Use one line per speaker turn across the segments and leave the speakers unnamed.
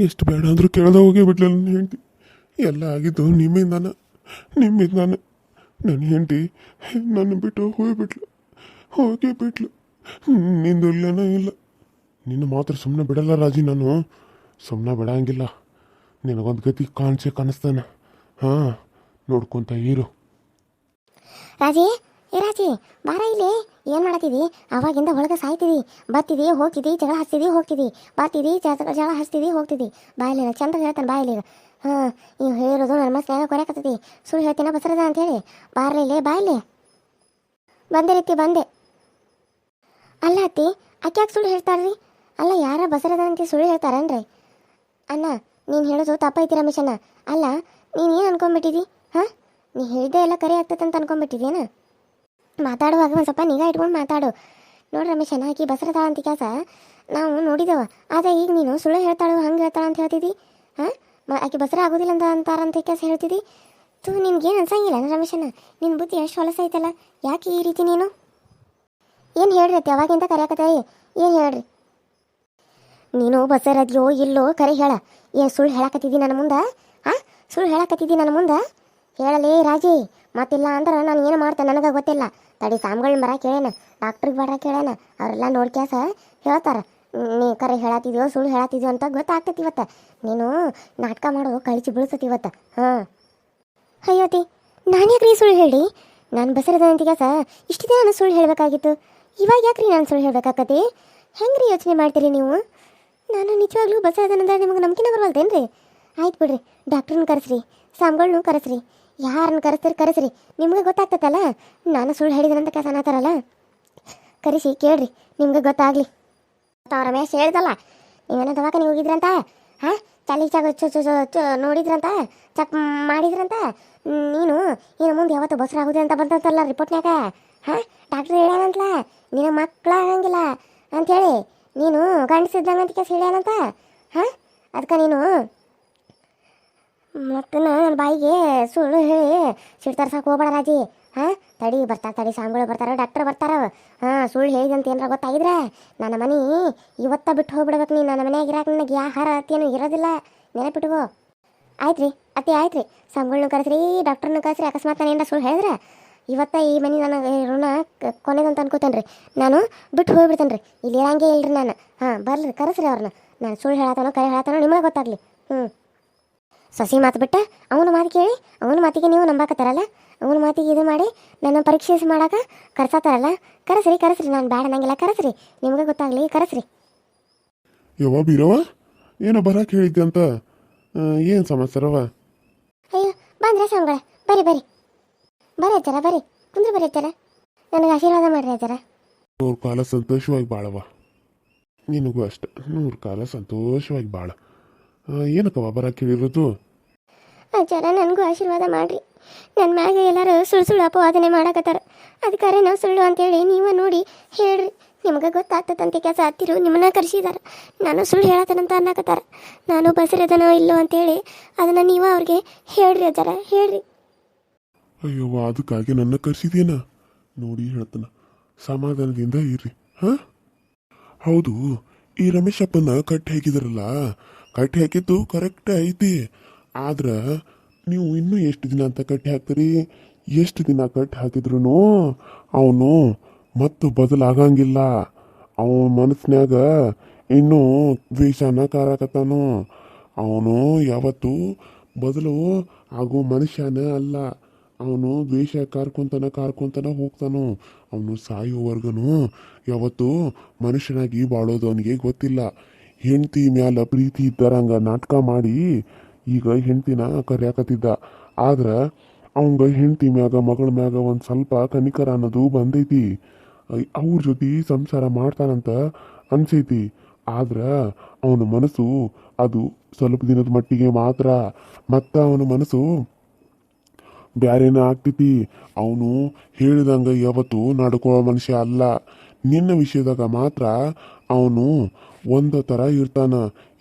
ಎಷ್ಟು ಬೇಡ ಅಂದರೂ ಕೆಳದ ಹೋಗಿ ಬಿಡ್ಲಿಲ್ಲ ನನ್ನ ಹೆಂಡತಿ. ಎಲ್ಲ ಆಗಿದ್ದು ನಿಮ್ಮಿಂದಾನ ನಿಮ್ಮಿಂದಾನ. ನನ್ನ ಹೆಂಡತಿ ನನ್ನ ಬಿಟ್ಟು ಹೋಗಿಬಿಟ್ಲು ಹೋಗಿ ಬಿಟ್ಲು. ನಿಂದು ಇಲ್ಲನ ಇಲ್ಲ. ನಿನ್ನ ಮಾತ್ರ ಸುಮ್ಮನೆ ಬಿಡಲ್ಲ ರಾಜಿ ನಾನು. ಸುಮ್ಮನೆ ಬಿಡಂಗಿಲ್ಲ. ನಿನಗೊಂದು ಗತಿ ಕಾಣಿಸೇ ಕಾಣಿಸ್ತಾನೆ. ಹಾಂ, ನೋಡ್ಕೊತ ಇರು.
ರಾಜಿ ಏ ರಾಜಿ ಬಾರ ಇಲ್ಲಿ. ಏನು ಮಾಡತ್ತಿದಿ? ಅವಾಗಿಂದ ಒಳಗೆ ಸಾಯ್ತಿದಿ. ಬರ್ತಿದ್ದಿ ಹೋಗ್ತಿದಿ, ಜಗಳ ಹಚ್ತಿದಿ, ಹೋಗ್ತಿದಿ. ಬರ್ತಿದಿ ಜಗಳ ಹಚ್ತಿದಿ, ಹೋಗ್ತಿದಿ. ಬಾಯಲ್ಲಿ ಚಂದ ಹೇಳ್ತಾನೆ ಬಾಯಲ್ಲಿ ಹಾಂ ನೀವು ಹೇಳೋದು ನನ್ನ ಮಸ್ನ್ಯಾಗ ಕೊರಕತ್ತತಿ ಸುಳ್ಳು ಹೇಳ್ತೀನ ಬಸರದ ಅಂತೇಳಿ ಬಾರ್ಲಿ ಬಾಯಲ್ಲಿ. ಬಾಯಿಲಿ ಬಂದೆ ರೀತಿ, ಬಂದೆ. ಅಲ್ಲ ಅತ್ತಿ, ಅಕ್ಯಾಕೆ ಸುಳ್ಳು ಹೇಳ್ತಾರ್ರಿ? ಅಲ್ಲ, ಯಾರ ಬಸರದ ಅಂತ ಸುಳ್ಳು ಹೇಳ್ತಾರನ್ರಿ? ಅಣ್ಣ, ನೀನು ಹೇಳೋದು ತಪ್ಪೈತಿ ರಮೇಶಣ್ಣ. ಅಲ್ಲ, ನೀನು ಏನು ಅನ್ಕೊಂಡ್ಬಿಟ್ಟಿದಿ ಹಾಂ? ನೀ ಹೇಳಿದೆ ಎಲ್ಲ ಕರೆ ಆಗ್ತೈತೆ ಅಂತ ಅನ್ಕೊಂಡ್ಬಿಟ್ಟಿದ್ಯೇನ ಮಾತಾಡುವಾಗ ಒಂದು ಸ್ವಲ್ಪ ನಿಗಾ ಇಟ್ಕೊಂಡು ಮಾತಾಡು. ನೋಡಿ ರಮೇಶ್ ಆಕಿ ಬಸರದ ಅಂತ ಕೆಲಸ ನಾವು ನೋಡಿದವ. ಆದರೆ ಈಗ ನೀನು ಸುಳ್ಳು ಹೇಳ್ತಾಳು, ಹಂಗೆ ಹೇಳ್ತಾಳ ಅಂತ ಹೇಳ್ತಿದ್ದಿ? ಹಾಂ? ಆಕೆ ಬಸರ ಆಗೋದಿಲ್ಲ ಅಂತ ಅಂತಾರಂತ ಕೆಲಸ ಹೇಳ್ತಿದ್ದಿ ತು ನಿನ್ಗೇನು ಅನ್ಸಂಗಿಲ್ಲ ರಮೇಶನ ನಿನ್ನ ಬುದ್ಧಿ ಎಷ್ಟು ಹೊಲಸೈತಲ್ಲ ಯಾಕೆ ಈ ರೀತಿ ನೀನು? ಏನು ಹೇಳ್ರಿ ಯಾವಾಗಿಂದ ಅವಾಗಿಂದ ಏನು ಹೇಳ್ರಿ? ನೀನು ಬಸರದ್ಯೋ ಇಲ್ಲೋ ಕರೆ ಹೇಳ. ಏನು ಸುಳ್ಳು ಹೇಳಕತ್ತಿದ್ದಿ ನನ್ನ ಮುಂದೆ? ಹಾಂ? ಸುಳ್ಳು ಹೇಳಕತ್ತಿದ್ದಿ ನನ್ನ ಮುಂದೆ? ಹೇಳಲೇ ರಾಜಿ, ಮತ್ತಿಲ್ಲ ಅಂದ್ರೆ ನಾನು ಏನು ಮಾಡ್ತೇನೆ ನನಗೆ ಗೊತ್ತಿಲ್ಲ. ತಡಿ, ಸಾಮ್ಗಳನ್ನ ಬರ ಕೇಳೇನ ಡಾಕ್ಟ್ರಿಗೆ ಬರ ಕೇಳೇನ ಅವರೆಲ್ಲ ನೋಡ್ಕ್ಯಾಸ ಹೇಳ್ತಾರ. ನೀ ಕರೆ ಹೇಳತ್ತಿದ್ಯೋ ಸುಳ್ಳು ಹೇಳತ್ತಿದ್ಯೋ ಅಂತ ಗೊತ್ತಾಗ್ತೈತಿ ಇವತ್ತು. ನೀನು ನಾಟಕ ಮಾಡೋ, ಕಳಿಸಿ ಬೀಳ್ಸತಿ ಇವತ್ತು. ಹಾಂ. ಅಯ್ಯೋತಿ ನಾನು ಯಾಕ್ರಿ ಸುಳ್ಳು ಹೇಳಿ? ನಾನು ಬಸರದ ಸ ಇಷ್ಟು ದಿನ ನಾನು ಸುಳ್ಳು ಹೇಳಬೇಕಾಗಿತ್ತು. ಇವಾಗ ಯಾಕ್ರಿ ನಾನು ಸುಳ್ಳು ಹೇಳ್ಬೇಕಾಕತಿ ಹೆಂಗ್ರಿ ಯೋಚನೆ ಮಾಡ್ತೀರಿ ನೀವು? ನಾನು ನಿಜವಾಗ್ಲೂ ಬಸರದನಂದ್ರೆ ನಿಮಗೆ ನಂಬಿಕೆನ ಬರವಲ್ದೇನ್ರಿ? ಆಯ್ತು ಬಿಡ್ರಿ ಡಾಕ್ಟ್ರನ್ನ ಕರೆಸ್ರಿ ಸಾಮ್ಗಳನ್ನೂ ಕರೆಸ್ರಿ. ಯಾರನ್ನ ಕರೆಸ್ತೀರಿ, ಕರೆಸ್ರಿ. ನಿಮ್ಗೆ ಗೊತ್ತಾಗ್ತದಲ್ಲ ನಾನು ಸುಳ್ಳು ಹೇಳಿದನಂತ ಕೆಲಸ ಅನ್ನತ್ತಾರಲ್ಲ ಕರೆಸಿ, ಕೇಳ್ರಿ. ನಿಮ್ಗೆ ಗೊತ್ತಾಗ್ಲಿ. ತಾವ ರಮೇಶ್ ಹೇಳ್ದಲ್ಲ, ನೀವೇನೋ ದವಾಖಾನೆ ಹೋಗಿದ್ರಂತ? ಹಾಂ? ಚಲಿ ಚಗ ಚು ನೋಡಿದ್ರಂತ? ಚೆಕ್ ಮಾಡಿದ್ರಂತ? ನೀನು ಇನ್ನು ಮುಂದೆ ಯಾವತ್ತು ಬಸ್ರು ಆಗುದೆ ಅಂತ ಬಂತಂತಲ್ಲ ರಿಪೋರ್ಟ್ನ್ಯಾಗ? ಹಾಂ? ಡಾಕ್ಟ್ರ್ ಹೇಳ್ಯಾನಂತಲ? ನಿನ್ನ ಮಕ್ಕಳ ಆಗಂಗಿಲ್ಲ ಅಂಥೇಳಿ ನೀನು ಗಂಡಸಿದ್ದಂಗೆ ಅಂತ ಹೇಳ್ಯಾನಂತ? ಹಾಂ? ಅದಕ್ಕೆ ನೀನು ಮತ್ತು ನನ್ನ ಬಾಯಿಗೆ ಸುಳ್ಳು ಹೇಳಿ ಸಿಡ್ತರ್ಸಕ್ಕೆ ಹೋಗ್ಬೇಡ ರಾಜಿ. ಹಾಂ, ತಡಿ ಬರ್ತಾರೆ, ತಡಿ ಸಾಂಗಳು ಬರ್ತಾರೆ ಡಾಕ್ಟರ್ ಬರ್ತಾರ. ಹಾಂ, ಸುಳ್ಳು ಹೇಳಿದಂತ ಏನಾರ ಗೊತ್ತಾಗಿದ್ರೆ? ನನ್ನ ಮನೆ ಇವತ್ತ ಬಿಟ್ಟು ಹೋಗ್ಬಿಡ್ಬೇಕು ನೀ ನನ್ನ ಮನೆಯಾಗ ಇರಾಕ ನನಗೆ ಆಹಾರ ಅತ್ತೇನು ಇರೋದಿಲ್ಲ. ನೆನಪಿಟ್ಕೋ. ಆಯ್ತು ರೀ ಅತಿ ಆಯ್ತು ರೀ ಸಂಬಳನು ಕರೆಸ್ರಿ ಡಾಕ್ಟರ್ನ ಕರೆಸ್ರಿ. ಅಕಸ್ಮಾತ್ ನಾನು ಏನಾರ ಸುಳ್ಳು ಹೇಳಿದ್ರೆ? ಇವತ್ತ ಈ ಮನೆ ನನಗೆ ಋಣ ಕೊನೆದಂತ ಅನ್ಕೋತೇನೆ ರೀ ನಾನು ಬಿಟ್ಟು ಹೋಗ್ಬಿಡ್ತೇನೆ ರೀ ಇಲ್ಲಿ ಇರಂಗೆ ಇಲ್ರಿ ನಾನು. ಹಾಂ, ಬರ್ರಿ, ಕರೆಸ್ರಿ ಅವ್ರನ್ನ ನಾನು ಸುಳ್ಳು ಹೇಳತ್ತಾನೋ ಕರೆ ಹೇಳತ್ತಾನೋ ನಿಮಗೆ ಗೊತ್ತಾಗಲಿ. ಹ್ಞೂ ಸಸಿ ಮಾತು ಬಿಟ್ಟ ಅವನ ಮಾತು ಕೇಳಿ ಅವನ ಮಾತಿಗೆ ನೀವು ನಂಬಾಕತ್ತಾರಲ್ಲ? ಅವನ ಮಾತಿಗೆ ಇದು ಮಾಡಿ ನನ್ನ ಪರೀಕ್ಷೆ ಮಾಡಾಕ ಕರ್ಸತ್ತಾರಲ್ಲ ಕರೆಸ್ರಿ ಕರೆಸ್ರಿ ನಾನು ಬೇಡ ನಂಗೆಲ್ಲ ಕರೆಸ್ರಿ. ನಿಮಗೆ ಗೊತ್ತಾಗಲಿ ಕರೆಸ್ರಿ.
ಯವ್ವ ಬೀರವ್ವ ಏನೋ ಬರಕ್ಕೆ ಹೇಳಿದ್ದೆ ಅಂತ? ಏನು ಸಮಾಚಾರವ
ಅಯ್ಯೋ ಬಂದ್ರೆ ಸಂಗಳ ಬರಿ ಬರಿ. ಬರ್ರಿ ಅಜ್ಜರ ಬರ್ರಿ ಕುಂದ್ರೆ ಬರ್ರಿ ಅಜ್ಜರ. ನನಗೆ ಆಶೀರ್ವಾದ ಮಾಡ್ರಿ ಅಜ್ಜರ.
ನೂರು ಕಾಲ ಸಂತೋಷವಾಗಿ ಬಾಳವ ನಿನಗೂ ಅಷ್ಟೆ. ನೂರು ಕಾಲ ಸಂತೋಷವಾಗಿ ಬಾಳ. ಏನಕ್ಕವ ಬರಕ್ಕೆ ಹೇಳಿರೋದು
ಅಜ್ಜರ ನನಗೂ ಆಶೀರ್ವಾದ ಮಾಡ್ರಿ. ನನ್ನ ಮ್ಯಾಗ ಎಲ್ಲರೂ ಸುಳ್ಳು ಸುಳ್ಳು ಅಪವಾದನೆ ಮಾಡಕತ್ತಾರ. ಅದಕ್ಕಾರೆ ನಾವು ಸುಳ್ಳು ಅಂತೇಳಿ ನೀವು ನೋಡಿ ಹೇಳ್ರಿ. ನಿಮ್ಗೆ ಗೊತ್ತಾಗ್ತದಂತೆ ಕೆಲಸ ಹತ್ತಿರು ನಿಮ್ಮನ್ನ ಕರೆಸಿದಾರ. ನಾನು ಸುಳ್ಳು ಹೇಳತ್ತನಂತ ಅನ್ನಕತ್ತಾರ. ನಾನು ಬಸರದನೋ ಇಲ್ಲೋ ಅಂತೇಳಿ ಅದನ್ನು ನೀವು ಅವ್ರಿಗೆ ಹೇಳ್ರಿ ಅಜ್ಜರ ಹೇಳ್ರಿ.
ಅಯ್ಯೋ ಅದಕ್ಕಾಗಿ ನನ್ನ ಕರೆಸಿದೇನ. ನೋಡಿ ಹೇಳ್ತಾನ. ಸಮಾಧಾನದಿಂದ ಇರ್ರಿ. ಹಾ? ಹೌದು ಈ ರಮೇಶಪ್ಪನ ಕಟ್ಟಿ ಹಾಕಿದ್ರಲ್ಲ ಕಟ್ಟಿ ಹಾಕಿದ್ದು ಕರೆಕ್ಟ್ ಐತಿ. ಆದ್ರ ನೀವು ಇನ್ನೂ ಎಷ್ಟು ದಿನ ಅಂತ ಕಟ್ಟಿ ಹಾಕ್ತೀರಿ? ಎಷ್ಟು ದಿನ ಕಟ್ಟಿ ಹಾಕಿದ್ರು ಅವನು ಮತ್ತು ಬದಲಾಗಂಗಿಲ್ಲ. ಅವನ ಮನಸ್ಸಿನಾಗ ಇನ್ನೂ ದ್ವೇಷನ ಕಾರಕತ್ತಾನು ಅವನು ಯಾವತ್ತು ಬದಲು ಆಗೋ ಮನುಷ್ಯನ ಅಲ್ಲ. ಅವನು ದ್ವೇಷ ಕಾರ್ಕೊಂತಾನ ಕಾರ್ಕೊಂತಾನ ಹೋಗ್ತಾನು. ಅವನು ಸಾಯೋವರ್ಗನು ಯಾವತ್ತು ಮನುಷ್ಯನಾಗಿ ಬಾಳೋದು ಅವನಿಗೆ ಗೊತ್ತಿಲ್ಲ. ಹೆಂಡತಿ ಮ್ಯಾಲ ಪ್ರೀತಿ ಇದ್ದಾರಂಗ ನಾಟಕ ಮಾಡಿ ಈಗ ಹೆಂಡ್ತಿನ ಕರ್ಯಾಕತ್ತಿದ್ದ. ಆದ್ರೆ ಅವಂಗ ಹೆಂಡತಿ ಮ್ಯಾಗ, ಮಗಳ ಮ್ಯಾಗ ಒಂದು ಸ್ವಲ್ಪ ಕನಿಕರ ಅನ್ನೋದು ಬಂದೈತಿ. ಅವ್ರ ಜೊತೆ ಸಂಸಾರ ಮಾಡ್ತಾನಂತ ಅನ್ಸೈತಿ. ಆದ್ರೆ ಅವನ ಮನಸ್ಸು ಅದು ಸ್ವಲ್ಪ ದಿನದ ಮಟ್ಟಿಗೆ ಮಾತ್ರ. ಮತ್ತ ಅವನ ಮನಸ್ಸು ಬ್ಯಾರೇನ ಆಗ್ತೈತಿ. ಅವನು ಹೇಳಿದಂಗ ಯಾವತ್ತು ನಡ್ಕೊಳ್ಳೋ ಮನುಷ್ಯ ಅಲ್ಲ. ನಿನ್ನ ವಿಷಯದಾಗ ಮಾತ್ರ ಅವನು ಒಂದು ಥರ ಇರ್ತಾನ.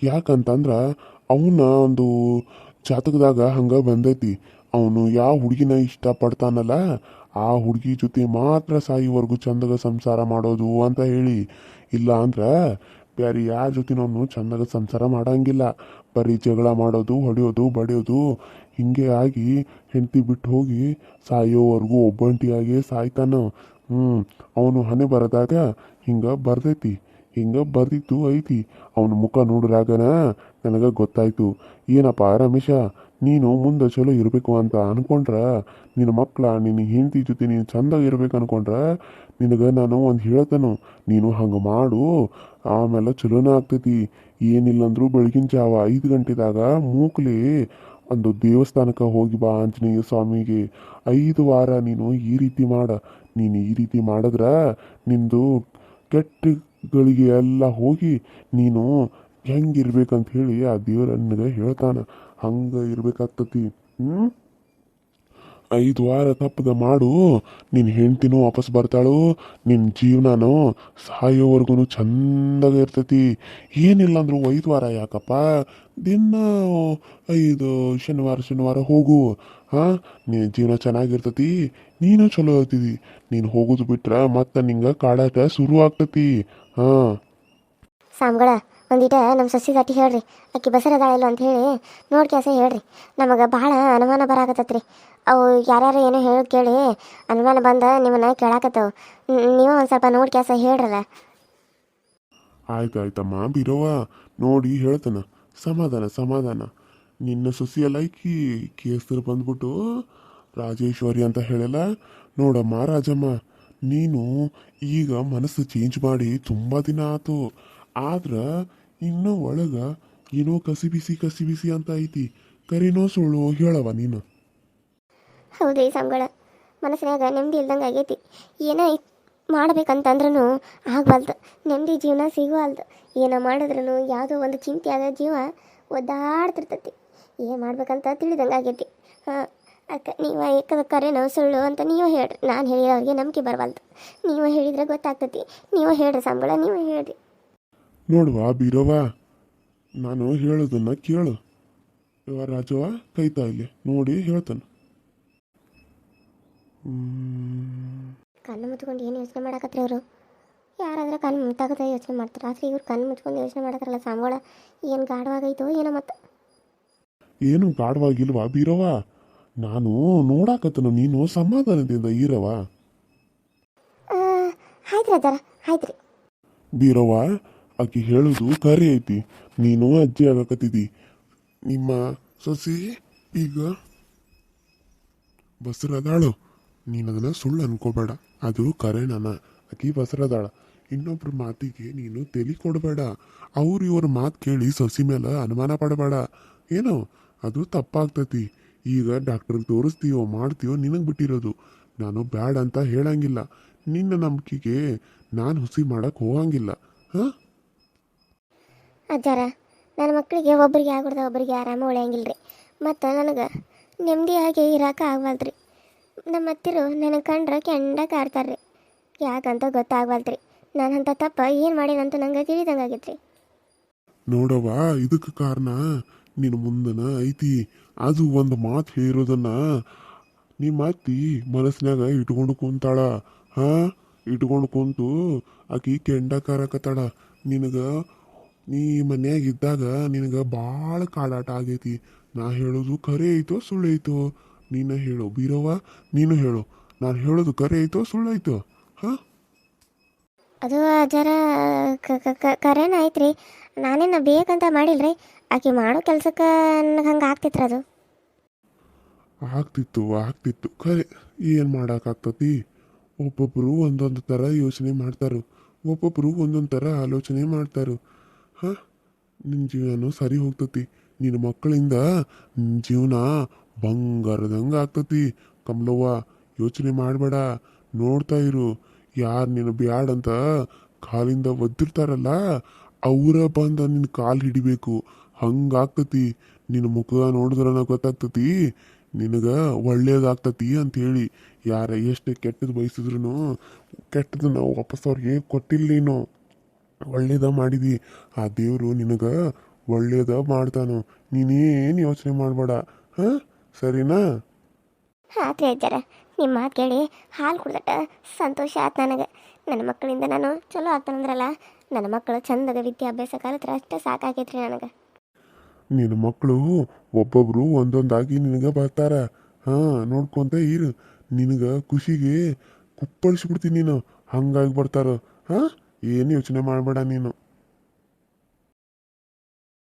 ಯಾಕಂತಂದ್ರೆ ಅವನ ಒಂದು ಜಾತಕದಾಗ ಹಂಗೆ ಬಂದೈತಿ. ಅವನು ಯಾವ ಹುಡುಗಿನ ಇಷ್ಟಪಡ್ತಾನಲ್ಲ, ಆ ಹುಡುಗಿ ಜೊತೆ ಮಾತ್ರ ಸಾಯಿವರೆಗೂ ಚಂದಗ ಸಂಸಾರ ಮಾಡೋದು ಅಂತ ಹೇಳಿ. ಇಲ್ಲ ಅಂದ್ರೆ ಬೇರೆ ಯಾರ ಜೊತೆನೂ ಚಂದಗ ಚಂದಾಗ ಸಂಸಾರ ಮಾಡಂಗಿಲ್ಲ. ಬರೀ ಜಗಳ ಮಾಡೋದು, ಹೊಡೆಯೋದು, ಬಡಿಯೋದು, ಹಿಂಗೆ ಆಗಿ ಹೆಂಡತಿ ಬಿಟ್ಟು ಹೋಗಿ ಸಾಯೋವರೆಗೂ ಒಬ್ಬಂಟಿಯಾಗಿ ಸಾಯ್ತಾನ. ಹ್ಞೂ ಅವನು ಹಣೆ ಬರದಾಗ ಹಿಂಗೆ ಬರ್ತೈತಿ ಹಿಂಗೆ ಬರ್ದಿತ್ತು ಐತಿ. ಅವನ ಮುಖ ನೋಡಿದಾಗನ ನನಗೆ ಗೊತ್ತಾಯ್ತು. ಏನಪ್ಪ ರಮೇಶ, ನೀನು ಮುಂದೆ ಚಲೋ ಇರಬೇಕು ಅಂತ ಅನ್ಕೊಂಡ್ರ? ನಿನ್ನ ಮಕ್ಕಳ ನಿನ್ನ ಹೆಂಡತಿ ಜೊತೆ ನೀನು ಚಂದಾಗಿ ಇರಬೇಕು ಅನ್ಕೊಂಡ್ರ? ನಿನಗೆ ನಾನು ಒಂದು ಹೇಳ್ತಾನು, ನೀನು ಹಂಗೆ ಮಾಡು. ಆಮೇಲೆ ಚಲೋನೇ ಆಗ್ತೈತಿ. ಏನಿಲ್ಲಂದ್ರೂ ಬೆಳಗಿನ ಜಾವ ಐದು ಗಂಟೆದಾಗ ಮೂಕ್ಲಿ ಒಂದು ದೇವಸ್ಥಾನಕ್ಕೆ ಹೋಗಿ ಬಾ ಆಂಜನೇಯ ಸ್ವಾಮಿಗೆ. ಐದು ವಾರ ನೀನು ಈ ರೀತಿ ಮಾಡ. ನೀನು ಈ ರೀತಿ ಮಾಡಿದ್ರೆ ನಿಂದು ಕೆಟ್ಟಗಳಿಗೆ ಎಲ್ಲ ಹೋಗಿ ನೀನು ಹೆಂಗಿರ್ಬೇಕಂತ ಹೇಳಿ ಆ ದೇವರ ಹೇಳ್ತಾನ. ಹಂಗೆ ಇರ್ಬೇಕಾಗ್ತತಿ. ಹ್ಞೂ ಐದು ವಾರ ತಪ್ಪದ ಮಾಡು. ನಿನ್ನ ಹೆಂಡ್ತಿನೂ ವಾಪಸ್ ಬರ್ತಾಳು. ನಿನ್ನ ಜೀವನನೂ ಸಾಯೋವರೆಗೂ ಚಂದಾಗ ಇರ್ತೈತಿ. ಏನಿಲ್ಲ ಅಂದ್ರು ಐದು ವಾರ ಯಾಕಪ್ಪ? ದಿನ ಐದು, ಶನಿವಾರ ಶನಿವಾರ ಹೋಗು. ಹಾಂ ನಿನ್ನ ಜೀವನ ಚೆನ್ನಾಗಿರ್ತತಿ. ನೀನು ಚಲೋ ಇರ್ತಿದಿ. ನೀನು ಹೋಗೋದು ಬಿಟ್ರೆ ಮತ್ತೆ ನಿಂಗೆ ಕಾಡಕ್ಕೆ ಶುರು ಆಗ್ತತಿ ಹಾಂ
ಒಂದಿಟ ನಮ್ಮ ಸೊಸಿ ಗಟ್ಟಿ ಹೇಳ್ರಿ, ಆಕಿ ಬಸರದಾಳಿಲ್ಲ ಅಂತ ಹೇಳಿ ನೋಡಿ ಕೆಲಸ ಹೇಳ್ರಿ. ನಮಗೆ ಭಾಳ ಅನುಮಾನ ಬರಾಕತ್ತೈತ್ರಿ. ಅವು ಯಾರ್ಯಾರು ಏನೋ ಹೇಳಿ ಕೇಳಿ ಅನುಮಾನ ಬಂದ ನಿಮ್ಮನ್ನ ಕೇಳಾಕತ್ತವು. ನೀವು ಒಂದು ಸ್ವಲ್ಪ ನೋಡಿ ಕೆಲಸ ಹೇಳ್ರಲ್ಲ.
ಆಯ್ತಾಯ್ತಮ್ಮ ಬಿರೋವ ನೋಡಿ ಹೇಳ್ತಾನ. ಸಮಾಧಾನ ಸಮಾಧಾನ. ನಿನ್ನ ಸೊಸೆಯಲ್ಲ ಈಕಿ ಕೇಸರು ಬಂದ್ಬಿಟ್ಟು ರಾಜೇಶ್ವರಿ ಅಂತ ಹೇಳಲ್ಲ? ನೋಡಮ್ಮ ರಾಜಮ್ಮ, ನೀನು ಈಗ ಮನಸ್ಸು ಚೇಂಜ್ ಮಾಡಿ ತುಂಬ ದಿನ ಆತು. ಆದ್ರೆ ಇನ್ನೂ ಒಳಗ ಏನೋ ಕಸಿ ಬಿಸಿ ಕಸಿ ಬಿಸಿ ಅಂತ ಐತಿ. ಕರಿನೋ ಸುಳ್ಳು ಹೇಳವ ನೀನು.
ಹೌದ್ರಿ ಸಂಬಳ ಮನಸ್ಸಿನಾಗ ನೆಮ್ಮದಿ ಇಲ್ದಂಗೆ ಆಗೈತಿ. ಏನೋ ಮಾಡ್ಬೇಕಂತಂದ್ರೂ ಆಗವಲ್ದು. ನೆಮ್ಮದಿ ಜೀವನ ಸಿಗುವಲ್ದು. ಏನೋ ಮಾಡಿದ್ರೂ ಯಾವುದೋ ಒಂದು ಚಿಂತೆ ಆದ ಜೀವ ಒದ್ದಾಡ್ತಿರ್ತೈತಿ. ಏನು ಮಾಡ್ಬೇಕಂತ ತಿಳಿದಂಗೆ ಆಗೈತಿ. ಹಾಂ, ಅಕ್ಕ, ನೀವು ಏಕದ ಕರೆನೋ ಸುಳ್ಳು ಅಂತ ನೀವು ಹೇಳ್ರಿ. ನಾನು ಹೇಳಿರೋರಿಗೆ ನಂಬಿಕೆ ಬರವಲ್ದು. ನೀವು ಹೇಳಿದ್ರೆ ಗೊತ್ತಾಗ್ತೈತಿ. ನೀವು ಹೇಳ್ರಿ ಸಂಬಳ ನೀವು ಹೇಳ್ರಿ.
ನೋಡುವ ಬೀರವ್ವ. ನಾನು ಹೇಳೋದನ್ನ ಕೇಳು. ಇವ ರಾಜವ್ವ ಕೈತಾ ಇಲ್ಲಿ ನೋಡಿ ಹೇಳ್ತಾನೆ.
ಕಣ್ಣು ಮುಚ್ಕೊಂಡು ಏನು ಯೋಚನೆ ಮಾಡಕತ್ರಿ ಅವರು ಯಾರಾದ್ರೆ ಕಣ್ಣು ಮುತ್ತಾಗದ ಯೋಚನೆ ಮಾಡ್ತಾರೆ. ಆದ್ರೆ ಇವ್ರು ಕಣ್ಣು ಮುಚ್ಕೊಂಡು ಯೋಚನೆ ಮಾಡತ್ತಾರಲ್ಲ ಸಾಂಗೋಳ ಏನು ಗಾಢವಾಗೈತೋ ಏನೋ ಮತ್ತೆ
ಏನು ಗಾಢವಾಗಿಲ್ವಾ ಬೀರವ್ವ? ನಾನು ನೋಡಾಕತ್ತನು ನೀನು ಸಮಾಧಾನದಿಂದ ಈರವ
ಆಯ್ತು ಅಜ್ಜಾರ ಆಯ್ತು ರೀ
ಬೀರವ್ವ ಆಕಿ ಹೇಳೋದು ಕರೆ ಐತಿ. ನೀನು ಅಜ್ಜಿ ಆಗಕತ್ತಿದಿ. ನಿಮ್ಮ ಸೊಸಿ ಈಗ ಬಸರದಾಳು. ನೀನು ಅದನ್ನ ಸುಳ್ಳು ಅನ್ಕೋಬೇಡ. ಅದು ಕರೆ ನಾನ. ಆಕಿ ಬಸರದಾಳ. ಇನ್ನೊಬ್ರ ಮಾತಿಗೆ ನೀನು ತಲೆ ಕೊಡಬೇಡ. ಅವ್ರು ಇವ್ರ ಮಾತು ಕೇಳಿ ಸೊಸಿ ಮೇಲೆ ಅನುಮಾನ ಪಡಬೇಡ. ಏನೋ? ಅದು ತಪ್ಪಾಗ್ತತಿ. ಈಗ ಡಾಕ್ಟರ್ಗೆ ತೋರಿಸ್ತೀಯೋ ಮಾಡ್ತೀಯೋ ನಿನಗೆ ಬಿಟ್ಟಿರೋದು. ನಾನು ಬ್ಯಾಡ ಅಂತ ಹೇಳಂಗಿಲ್ಲ. ನಿನ್ನ ನಂಬಿಕೆಗೆ ನಾನು ಹುಸಿ ಮಾಡಕ್ಕೆ ಹೋಗಂಗಿಲ್ಲ. ಹಾಂ?
ಅಜ್ಜಾರ ನನ್ನ ಮಕ್ಕಳಿಗೆ ಒಬ್ಬರಿಗೆ ಆಗ್ಬಿಡ್ದ ಒಬ್ಬರಿಗೆ ಆರಾಮ ಉಳಿಯಂಗಿಲ್ಲ ರೀ ಮತ್ತು ನನಗೆ ನೆಮ್ಮದಿಯಾಗಿ ಇರೋಕೆ ರೀ ನಮ್ಮ ಹತ್ತಿರು ನನಗೆ ಕಂಡ್ರೆ ಕೆಂಡ ಕಾಡ್ತಾರೆ ರೀ ಯಾಕಂತ ಗೊತ್ತಾಗವಲ್ದು ರೀ ನಾನು ಅಂತ ತಪ್ಪ ಏನು ಮಾಡೀನಂತ ನಂಗೆ ತಿಳಿದಂಗೆ ಆಗೈತೆ ರೀ
ನೋಡವ್ವ, ಇದಕ್ಕೆ ಕಾರಣ ನಿನ್ನ ಮುಂದನ ಐತಿ. ಅದು ಒಂದು ಮಾತು ಹೇಳಿರೋದನ್ನ ನಿಮ್ಮ ಅತ್ತಿ ಮನಸ್ಸಿನಾಗ ಇಟ್ಕೊಂಡು ಕುಂತಾಳ. ಹಾ, ಇಟ್ಕೊಂಡು ಕುಂತು ಆಕಿ ಕೆಂಡ ಕಾರಕತ್ತಾಳ. ನಿನಗ ನೀ ಮನ್ಯಾಗ ಇದ್ದಾಗ ನಿನಗ ಭಾಳ ಕಾಡಾಟ ಆಗೈತಿ. ನಾ ಹೇಳೋದು ಖರೆ ಐತೋ ಸುಳ್ಳೈತೋ ನೀನು ಹೇಳು. ಬೀರವ್ವ ನೀನು ಹೇಳು. ನಾನು ಹೇಳೋದು ಖರೆ ಐತೋ ಸುಳ್ಳೈತೋ ಹ?
ಅದು ಜರ ಕರೇನ ಐತ್ರಿ. ನಾನೇನು ಬೇಕಂತ ಮಾಡಿಲ್ರಿ. ಆಕೆ ಮಾಡೋ ಕೆಲಸಕ್ಕೆ ನನಗೆ ಹಂಗೆ ಆಗ್ತಿತ್ತು ಅದು.
ಆಗ್ತಿತ್ತು ಆಗ್ತಿತ್ತು. ಖರೆ ಏನು ಮಾಡೋಕ್ಕಾಗ್ತತಿ? ಒಬ್ಬೊಬ್ಬರು ಒಂದೊಂದು ಥರ ಯೋಚನೆ ಮಾಡ್ತಾರು. ಒಬ್ಬೊಬ್ಬರು ಒಂದೊಂದು ಥರ ಆಲೋಚನೆ ಮಾಡ್ತಾರು. ಹಾಂ? ನಿನ್ನ ಜೀವನ ಸರಿ ಹೋಗ್ತತಿ. ನಿನ್ನ ಮಕ್ಕಳಿಂದ ನಿನ್ನ ಜೀವನ ಬಂಗಾರದಂಗೆ ಆಗ್ತತಿ. ಕಮಲವ್ವ, ಯೋಚನೆ ಮಾಡಬೇಡ. ನೋಡ್ತಾ ಇರು. ಯಾರು ನೀನು ಬ್ಯಾಡಂತ ಕಾಲಿಂದ ಒದ್ದಿರ್ತಾರಲ್ಲ, ಅವರ ಬಂದ ನಿನ್ನ ಕಾಲು ಹಿಡಿಬೇಕು. ಹಂಗಾಗ್ತತಿ ನಿನ್ನ ಮುಖ ನೋಡಿದ್ರನ ಗೊತ್ತಾಗ್ತತಿ. ನಿನಗ ಒಳ್ಳೇದಾಗ್ತತಿ ಅಂತೇಳಿ ಯಾರ ಎಷ್ಟು ಕೆಟ್ಟದ್ದು ಬಯಸಿದ್ರು ಕೆಟ್ಟದನ್ನ ವಾಪಸ್ ಅವ್ರಿಗೆ ಕೊಟ್ಟಿಲ್ಲ ನೀನು. ಒಳ್ಳೇದ ಮಾಡಿದಿ. ಆ ದೇವರು ನಿನಗ ಒಳ್ಳೇದ ಮಾಡ್ತಾನು. ನೀನೇನು ಯೋಚನೆ ಮಾಡಬೇಡ. ಹಾಂ? ಸರಿನಾ?
ಹಾಗೆ ಅಜ್ಜಾರ ನಿಮ್ಮ ಮಾತು ಕೇಳಿ ಹಾಲು ಕುಡ್ದಟ ಸಂತೋಷ ಆತ ನನಗೆ. ನನ್ನ ಮಕ್ಕಳಿಂದ ನಾನು ಚಲೋ ಆಗ್ತಾನಂದ್ರಲ್ಲ ನನ್ನ ಮಕ್ಕಳು ಚಂದದ ವಿದ್ಯಾಭ್ಯಾಸ ಕಲಿತ್ರೆ ಅಷ್ಟೇ ಸಾಕಾಗೈತ್ರಿ ನನಗೆ.
ನಿನ್ನ ಮಕ್ಕಳು ಒಬ್ಬೊಬ್ರು ಒಂದೊಂದಾಗಿ ನಿನಗೆ ಬರ್ತಾರ. ಹಾ ನೋಡ್ಕೊಂತ ಇರು. ನಿನಗೆ ಖುಷಿಗೆ ಕುಪ್ಪಳಿಸ್ಬಿಡ್ತೀನಿ ನೀನು. ಹಂಗಾಗಿ ಬರ್ತಾರ. ಹಾ? ಏನು ಯೋಚನೆ ಮಾಡಬೇಡ ನೀನು.